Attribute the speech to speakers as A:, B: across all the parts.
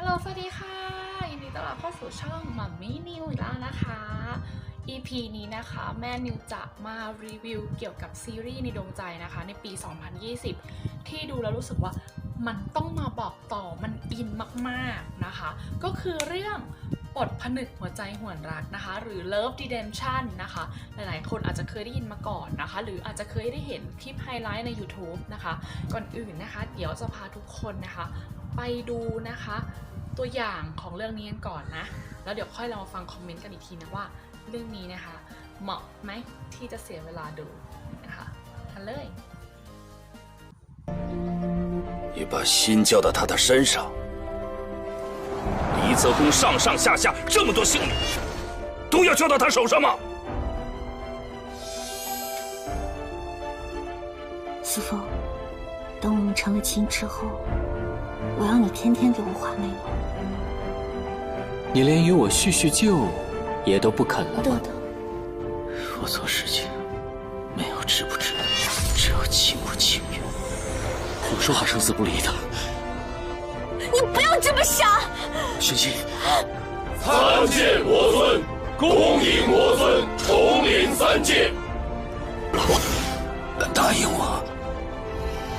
A: ฮัลโหล สวัสดีค่ะ ยินดีต้อนรับเข้าสู่ช่องมัมมี่นิวอีกแล้วนะคะ EP นี้นะคะแม่นิวจะมารีวิวเกี่ยวกับซีรีส์ในดวงใจนะคะ ในปี 2020 ที่ดูแล้วรู้สึกว่ามันต้องมาบอกต่อมันอินมากๆนะคะ ก็คือเรื่องปลดผนึกหัวใจหวนรักนะคะ หรือ Love Redemption นะคะ หลายๆ คนอาจจะเคยได้ยินมาก่อนนะคะ หรืออาจจะเคยได้เห็นคลิปไฮไลท์ใน YouTube นะคะ ก่อนอื่นนะคะ เดี๋ยวจะพาทุกคนนะคะ ไปดูนะคะ ตัวอย่างของเรื่องนี้กันก่อนนะ แล้วเดี๋ยวค่อยเรามาฟังคอมเมนต์กันอีกทีนะว่า เรื่องนี้นะคะ เหมาะไหมที่จะเสียเวลาดูนะคะทันเลย
B: 你把心交到他的身上，李泽公上上下下这么多性命，都要交到他手上吗？
C: 思风，等我们成了亲之后，我要你天天给我画眉毛。
D: 你连与我叙叙旧也都不肯了吗？
B: 我做事情没有值不值得，只有情不情愿。我说话生死不离的，
C: 你不要这么傻！
B: 玄心，
E: 参见魔尊，恭迎魔尊重临三界。
B: 答应我，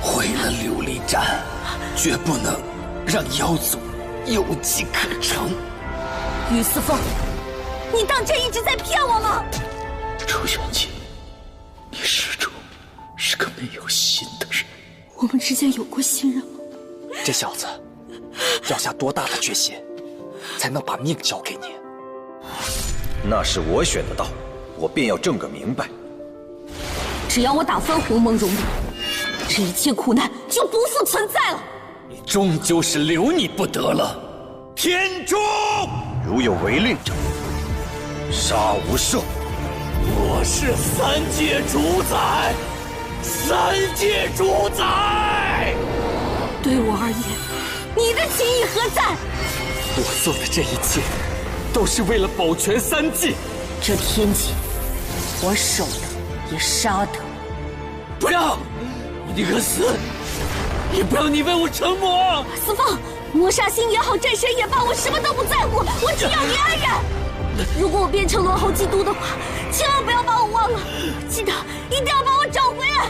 B: 毁了琉璃盏，绝不能让妖族有机可乘。
C: 于思风，你当真一直在骗我吗？
B: 楚玄机，你始终是个没有心的人。
C: 我们之间有过信任吗？
D: 这小子要下多大的决心，才能把命交给你？
F: 那是我选的道，我便要证个明白。
C: 只要我打翻鸿蒙荣里，这一切苦难就不复存在了。
D: 你终究是留你不得了。
F: 天诛！如有违令者，杀无赦。
E: 我是三界主宰，三界主宰。
C: 对我而言，你的情义何在？
D: 我做的这一切，都是为了保全三界。
C: 这天界，我守的也杀的。
E: 不要！你可死，也不要你为我成魔。
C: 思风，魔煞星也好，战神也罢，我什么都不在乎，我只要你安然。如果我变成罗侯基督的话，千万不要把我忘了，记得一定要把我找回来。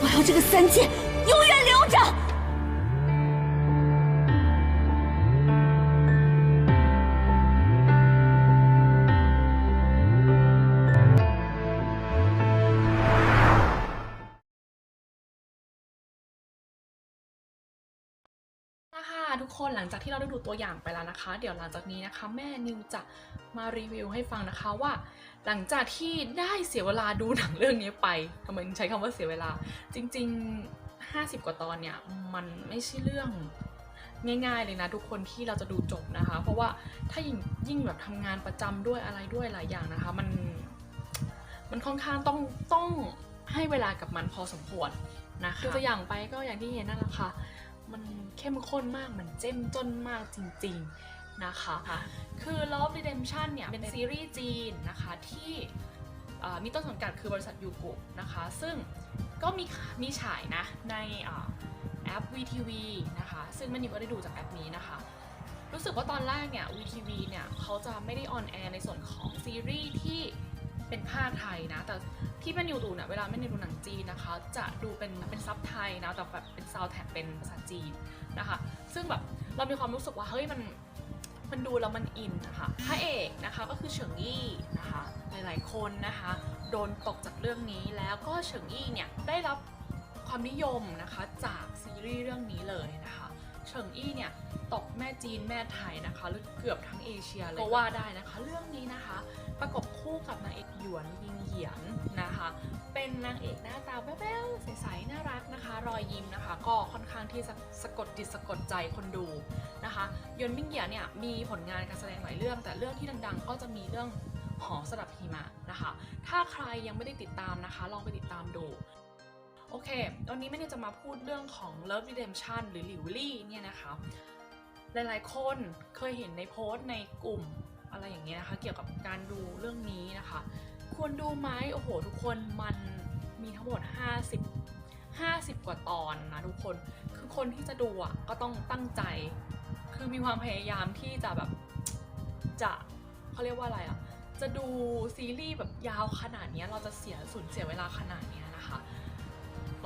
C: 我要这个三界永远留着。
A: ทุกคนหลังจากที่เราได้ดูตัวอย่างไปแล้วนะคะ เดี๋ยวหลังจากนี้นะคะ แม่นิวจะมารีวิวให้ฟังนะคะว่า หลังจากที่ได้เสียเวลาดูหนังเรื่องนี้ไปทำไมถึงใช้คำว่าเสียเวลา จริง ๆ 50 กว่าตอนเนี่ย มันไม่ใช่เรื่องง่ายๆเลยนะทุกคนที่เราจะดูจบนะคะ เพราะว่าถ้ายิ่งยิ่งแบบทำงานประจำด้วยอะไรด้วยหลายอย่างนะคะ มันมันค่อนข้างต้องต้องให้เวลากับมันพอสมควรนะคะดูตัวอย่างไปก็อย่างที่เห็นนั่นแหละค่ะ มันเข้มข้นมากมันเจ้มจนมากจริงๆนะคะคือ Love Redemption เนี่ยเป็นซีรีส์จีนนะคะที่เอ่อมีต้นสังกัดคือบริษัทยูกุนะคะ ซึ่งก็มีมีฉายนะในอ่าแอป VTV นะคะ ซึ่งมันนิวก็ได้ดูจากแอปนี้นะคะ รู้สึกว่าตอนแรกเนี่ย VTV เนี่ยเขาจะไม่ได้ออนแอร์ในส่วนของซีรีส์ที่ เป็นภาคไทยนะ แต่ที่แม่นิวดูเนี่ยเวลาแม่นิวดูหนังจีนนะคะ จะดูเป็นเป็นซับไทยนะแต่แบบเป็นซาวแท็กเป็นภาษาจีนนะคะ ซึ่งแบบเรามีความรู้สึกว่าเฮ้ยมันมันดูแล้วมันอินนะคะพระเอกนะคะก็คือเฉิงอี้นะคะหลายๆคนนะคะ โดนตกจากเรื่องนี้แล้วก็เฉิงอี้เนี่ยได้รับความนิยมนะคะจากซีรีส์เรื่องนี้เลยนะคะ เฉิงอี้เนี่ยตกแม่จีนแม่ไทยนะคะหรือเกือบทั้งเอเชียเลยก็ว่าได้นะคะ เรื่องนี้นะคะ ประกบคู่กับนางเอกหยวนยิงเหยียนนะคะ เป็นนางเอกหน้าตาแบ๊วๆใสๆน่ารักนะคะ รอยยิ้มนะคะ ก็ค่อนข้างที่จะสะกดจิตสะกดใจคนดูนะคะหยวนมิงเหยียนเนี่ยมีผลงานการแสดงหลายเรื่อง แต่เรื่องที่ดังๆ ก็จะมีเรื่องหอสลับหิมะนะคะ ถ้าใครยังไม่ได้ติดตามนะคะ ลองไปติดตามดู โอเค วันนี้ไม่ได้จะมาพูดเรื่องของ Love Redemption หรือหลิวลี่เนี่ยนะคะ หลายๆคนเคยเห็นในโพสต์ในกลุ่มอะไรอย่างเงี้ยนะคะ เกี่ยวกับการดูเรื่องนี้นะคะ ควรดูไหมโอ้โห ทุกคนมันมีทั้งหมด 50 50 กว่าตอนนะทุกคน คือคนที่จะดูอะก็ต้องตั้งใจ คือมีความพยายามที่จะแบบจะเขาเรียกว่าอะไรอะ จะดูซีรีส์แบบยาวขนาดนี้เราจะเสียสูญเสียเวลาขนาดนี้นะคะ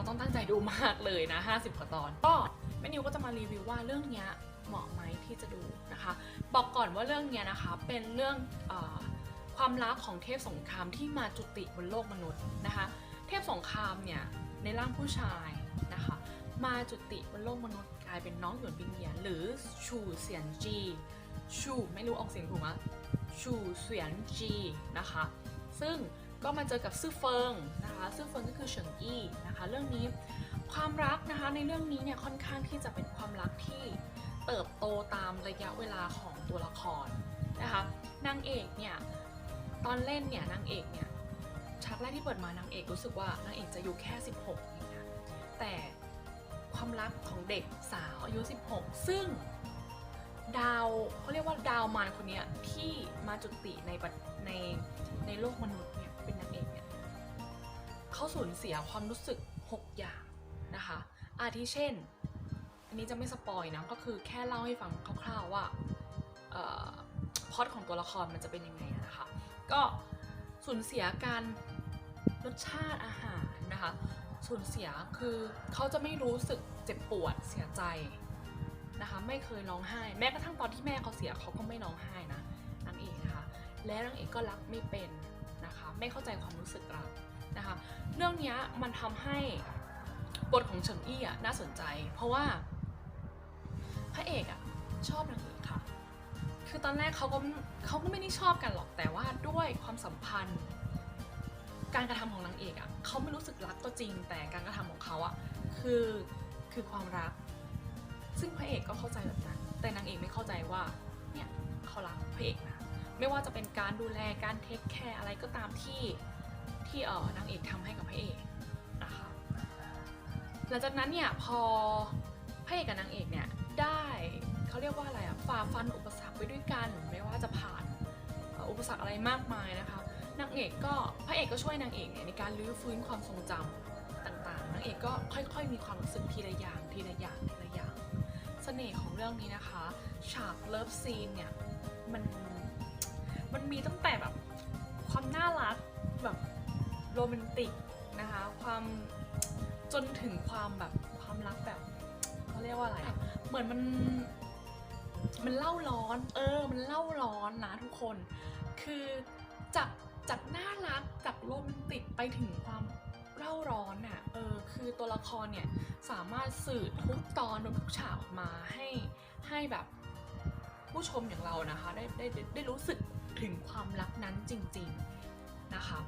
A: ต้องตั้งใจดูมากเลยนะ 50กว่าตอน ก็แม่นิวก็จะมารีวิวว่าเรื่องเนี้ยเหมาะไหมที่จะดูนะคะ บอกก่อนว่าเรื่องเนี้ยนะคะ เป็นเรื่องอความรักของเทพสงครามที่มาจุติบนโลกมนุษย์นะคะ เทพสงครามเนี่ยในร่างผู้ชายนะคะ มาจุติบนโลกมนุษย์กลายเป็นน้องหยวนปิงเหียนหรือชูเสียนจีชูไม่รู้ออกเสียงถูกไหมชูเสียนจีนะคะ ซึ่ง ก็มาเจอกับซื่อเฟิงนะคะซื่อเฟิงก็คือเฉิงอี้นะคะ เรื่องนี้ความรักนะคะในเรื่องนี้เนี่ยค่อนข้างที่จะเป็นความรักที่เติบโตตามระยะเวลาของตัวละครนะคะนางเอกเนี่ยตอนเล่นเนี่ยนางเอกเนี่ยฉากแรกที่เปิดมานางเอกรู้สึกว่านางเอกจะอยู่แค่ 16เองนะแต่ความรักของเด็กสาวอายุ 16 ซึ่งดาวเขาเรียกว่าดาวมารคนนี้ที่มาจุติในในในโลกมนุษย์ เขาสูญเสียความรู้สึก 6 อย่างนะคะอาทิเช่น อันนี้จะไม่สปอยนะก็คือแค่เล่าให้ฟังคร่าวๆว่าออพอดของตัวละครมันจะเป็นยังไงนะคะก็สูญเสียการรสชาติอาหารนะคะสูญเสียคือเขาจะไม่รู้สึกเจ็บปวดเสียใจนะคะไม่เคยร้องไห้แม้กระทั่งตอนที่แม่เขาเสียเขาก็ไม่ร้องไห้นะนางเอกนะคะและนางเอกก็รักไม่เป็นนะคะไม่เข้าใจความรู้สึกรัก นะคะเรื่องนี้มันทำให้บทของเฉิงอี้อะน่าสนใจ เพราะว่าพระเอกอะชอบนางเอกค่ะ คือตอนแรกเขาก็เขาก็ไม่ได้ชอบกันหรอกแต่ว่าด้วยความสัมพันธ์ การกระทำของนางเอกอะเขาไม่รู้สึกรักก็จริง แต่การกระทำของเขาอะคือคือความรัก ซึ่งพระเอกก็เข้าใจแบบนั้น แต่นางเอกไม่เข้าใจว่าเนี่ยเขารักพระเอกนะไม่ว่าจะเป็นการดูแลการเทคแคร์อะไรก็ตามที่ ที่เออนางเอกทำให้กับพระเอกนะคะหลังจากนั้นเนี่ยพอพระเอกกับนางเอกเนี่ยได้เขาเรียกว่าอะไรอะฝ่าฟันอุปสรรคไปด้วยกัน ไม่ว่าจะผ่านอุปสรรคอะไรมากมายนะคะนางเอกก็พระเอกก็ช่วยนางเอกเนี่ยในการรื้อฟื้นความทรงจำต่างๆนางเอกก็ค่อยๆ มีความรู้สึกทีละอย่างทีละอย่างทีละอย่างเสน่ห์ของเรื่องนี้นะคะฉากเลิฟซีนเนี่ยมันมันมีตั้งแต่แบบความน่ารักแบบ โรแมนติกนะคะ ความจนถึงความแบบความรักแบบเขาเรียกว่าอะไรอะเหมือนมันมันเล่าร้อน เออ มันเล่าร้อนนะทุกคน คือจากจากน่ารักจากโรแมนติกไปถึงความเล่าร้อนอะ เออ คือตัวละครเนี่ยสามารถสื่อทุกตอนทุกฉากออกมาให้ให้แบบผู้ชมอย่างเรานะคะ ได้ได้ได้ได้รู้สึกถึงความรักนั้นจริง ๆนะคะ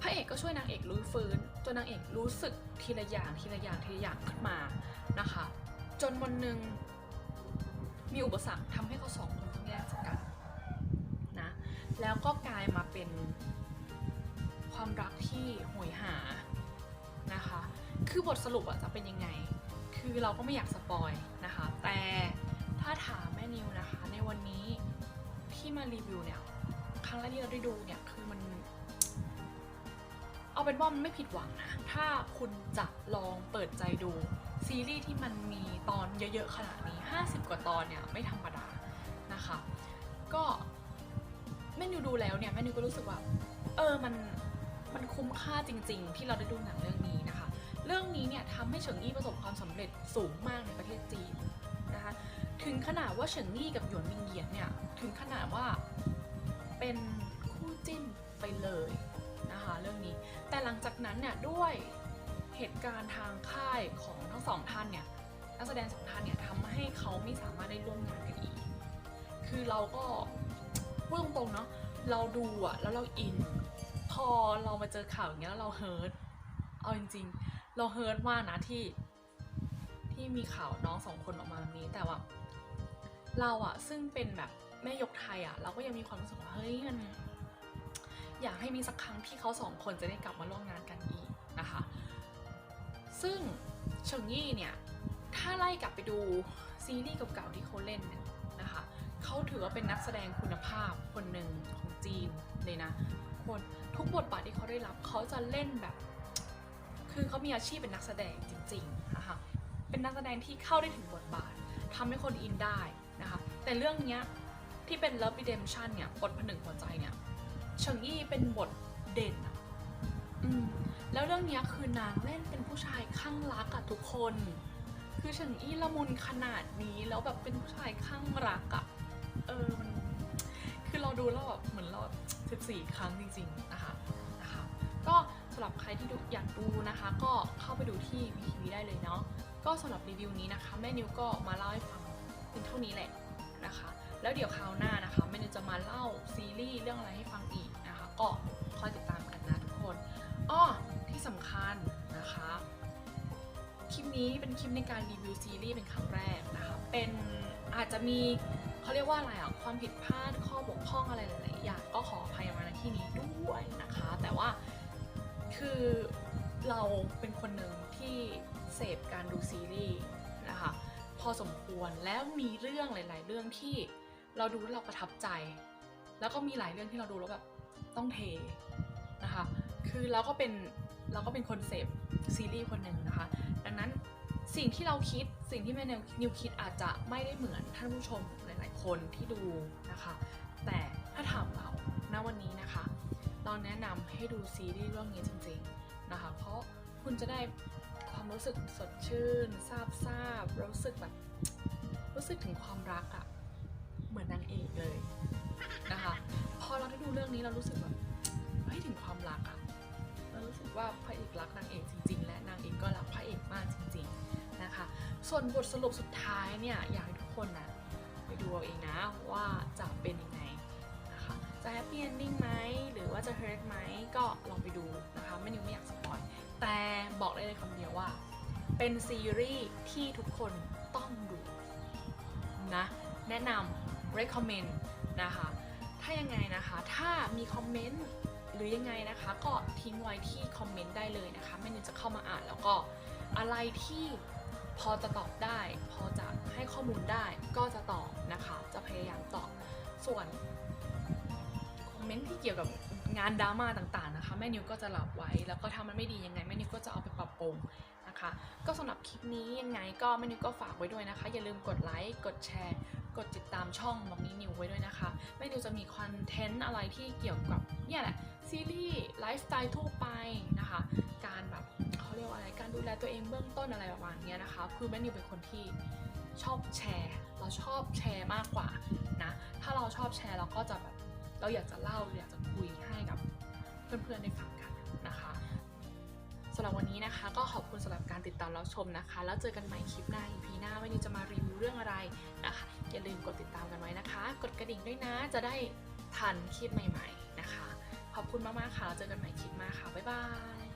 A: พระเอกก็ช่วยนางเอกรู้ฟื้นจนนางเอกรู้สึกทีละอย่างทีละอย่างทีละอย่างขึ้นมานะคะ จนวันหนึ่งมีอุปสรรคทำให้เขาสองคนต้องแยกจากกันนะแล้วก็กลายมาเป็นความรักที่โหยหานะคะ คือบทสรุปอะจะเป็นยังไง คือเราก็ไม่อยากสปอยนะคะ แต่ถ้าถามแม่นิวนะคะ ในวันนี้ที่มารีวิวเนี่ย ครั้งแรกที่เราได้ดูเนี่ย เอาเป็นว่ามันไม่ผิดหวังนะ ถ้าคุณจะลองเปิดใจดู ซีรีส์ที่มันมีตอนเยอะๆขนาดนี้ 50 กว่าตอนเนี่ยไม่ธรรมดานะคะ ก็แม่นิวดูแล้วเนี่ยแม่นิวก็รู้สึกว่า เออมันมันคุ้มค่าจริง ๆ ที่เราได้ดูหนังเรื่องนี้นะคะ เรื่องนี้เนี่ยทำให้เฉิงอี้ประสบความสำเร็จสูงมากในประเทศจีนนะคะถึงขนาดว่าเฉิงอี้กับหยวนมิงเหยียนเนี่ยถึงขนาดว่าเป็นคู่จิ้นไปเลย แต่หลังจากนั้นเนี่ยด้วยเหตุการณ์ทางค่ายของทั้งสองท่านเนี่ยนักแสดงสองท่านเนี่ยทำให้เขาไม่สามารถได้ร่วมงานกันอีก คือเราก็พูดตรงๆเนาะเราดูอะแล้วเราอิน พอเรามาเจอข่าวอย่างเงี้ยแล้วเราเฮิร์ตเอาจริงๆ เราเฮิร์ตมากนะที่ที่มีข่าวน้องสองคนออกมาแบบนี้แต่ว่า เราอะซึ่งเป็นแบบแม่ยกไทยอะเราก็ยังมีความรู้สึกว่าเฮ้ยมัน อยากให้มีสักครั้งที่เขาสองคนจะได้กลับมาร่วมงานกันอีกนะคะ ซึ่งเฉิงยี่เนี่ยถ้าไล่กลับไปดูซีรีส์เก่าๆที่เขาเล่นเนี่ยนะคะเขาถือว่าเป็นนักแสดงคุณภาพคนหนึ่งของจีนเลยนะคนทุกบทบาทที่เขาได้รับเขาจะเล่นแบบ คือเขามีอาชีพเป็นนักแสดงจริงๆนะคะเป็นนักแสดงที่เข้าได้ถึงบทบาททำให้คนอินได้นะคะแต่เรื่องเนี้ยที่เป็น Love Redemption เนี่ยบทผนึกหัวใจเนี่ย เฉิงอี้เป็นบทเด่นอะอืมแล้วเรื่องเนี้ยคือนางเล่นเป็นผู้ชายข้างรักอะทุกคน คือเฉิงอี้ละมุนขนาดนี้แล้วแบบเป็นผู้ชายข้างรักอะเออมันคือเราดูแล้วแบบเหมือนเราแบบ14ครั้งจริงๆนะคะนะคะก็สำหรับใครที่ดูอยากดูนะคะ ก็เข้าไปดูที่ VTV ได้เลยเนาะก็สำหรับรีวิวนี้นะคะ แม่นิวก็มาเล่าให้ฟังเพียงเท่านี้แหละนะคะ แล้วเดี๋ยวคราวหน้า ก็คอยติดตามกันนะทุกคนอ้อที่สำคัญนะคะ คลิปนี้เป็นคลิปในการรีวิวซีรีส์เป็นครั้งแรกนะคะ เป็นอาจจะมีเขาเรียกว่าอะไรอะความผิดพลาดข้อบกพร่องอะไรหลายๆอย่างก็ขออภัยมาณที่นี้ด้วยนะคะ แต่ว่าคือเราเป็นคนหนึ่งที่เสพการดูซีรีส์นะคะพอสมควรแล้วมีเรื่องหลาย ๆ เรื่องที่เราดูแล้วเราประทับใจ แล้วก็มีหลายเรื่องที่เราดูแล้วแบบ ต้องเทนะคะ คือเราก็เป็นเราก็เป็นคนเสพซีรีส์คนหนึ่งนะคะ ดังนั้นสิ่งที่เราคิดสิ่งที่แม่นิวคิดอาจจะไม่ได้เหมือนท่านผู้ชมหลายๆ คนที่ดูนะคะ แต่ถ้าถามเราณวันนี้นะคะเราแนะนำให้ดูซีรีส์เรื่องนี้จริงๆนะคะ เพราะคุณจะได้ความรู้สึกสดชื่นซาบซาบรู้สึกแบบรู้สึกถึงความรักอะเหมือนนางเอกเลยนะคะ อเราได้ดูเรื่องนี้เรารู้สึกแบบเฮ้ยถึงความรักอะเรารู้สึกว่าพระเอกรักนางเอกจริง ๆ และนางเอกก็รักพระเอกมากจริง ๆนะคะ ส่วนบทสรุปสุดท้ายเนี่ยอยากให้ทุกคนนะไปดูเอาเองนะว่าจะเป็นยังไงนะคะจะแฮปปี้เอนดิ้งไหมหรือว่าจะเฮิร์ตไหมก็ลองไปดูนะคะไม่นิวไม่อยากสปอยแต่บอกได้เลยคำเดียวว่า เป็นซีรีส์ที่ทุกคนต้องดูนะแนะนำ recommend นะคะ ถ้ายังไงนะคะ ถ้ามีคอมเมนต์หรือยังไงนะคะ ก็ทิ้งไว้ที่คอมเมนต์ได้เลยนะคะไม่นิวจะเข้ามาอ่านแล้วก็อะไรที่พอจะตอบได้ พอจะให้ข้อมูลได้ก็จะตอบนะคะ จะพยายามตอบส่วนคอมเมนต์ที่เกี่ยวกับงานดราม่าต่างๆนะคะแม่นิวก็จะหลับไว้แล้วก็ถ้ามันไม่ดียังไงแม่นิวก็จะเอาไปปรับปรุงนะคะ ก็สำหรับคลิปนี้ยังไงก็แม่นิวก็ฝากไว้ด้วยนะคะ อย่าลืมกดไลค์กดแชร์ กดติดตามช่องมองนี้นิวไว้ด้วยนะคะแม่นิวจะมีคอนเทนต์อะไรที่เกี่ยวกับเนี่ยแหละซีรีส์ไลฟ์สไตล์ทั่วไปนะคะ การแบบเขาเรียกว่าอะไรการดูแลตัวเองเบื้องต้นอะไรประมาณนี้นะคะคือแม่นิวเป็นคนที่ชอบแชร์ เราชอบแชร์มากกว่านะถ้าเราชอบแชร์เราก็จะแบบเราอยากจะเล่าอยากจะคุยให้กับเพื่อนๆได้ฟังกันนะคะสำหรับวันนี้นะคะ ก็ขอบคุณสำหรับการติดตามรับชมนะคะ แล้วเจอกันใหม่คลิปหน้า EP หน้าวันนี้จะมารีวิวเรื่องอะไรนะคะ อย่าลืมกดติดตามกันไว้นะคะ กดกระดิ่งด้วยนะ จะได้ทันคลิปใหม่ ๆ นะคะ ขอบคุณมากๆค่ะ เราเจอกันใหม่คลิปหน้าค่ะ บ๊ายบาย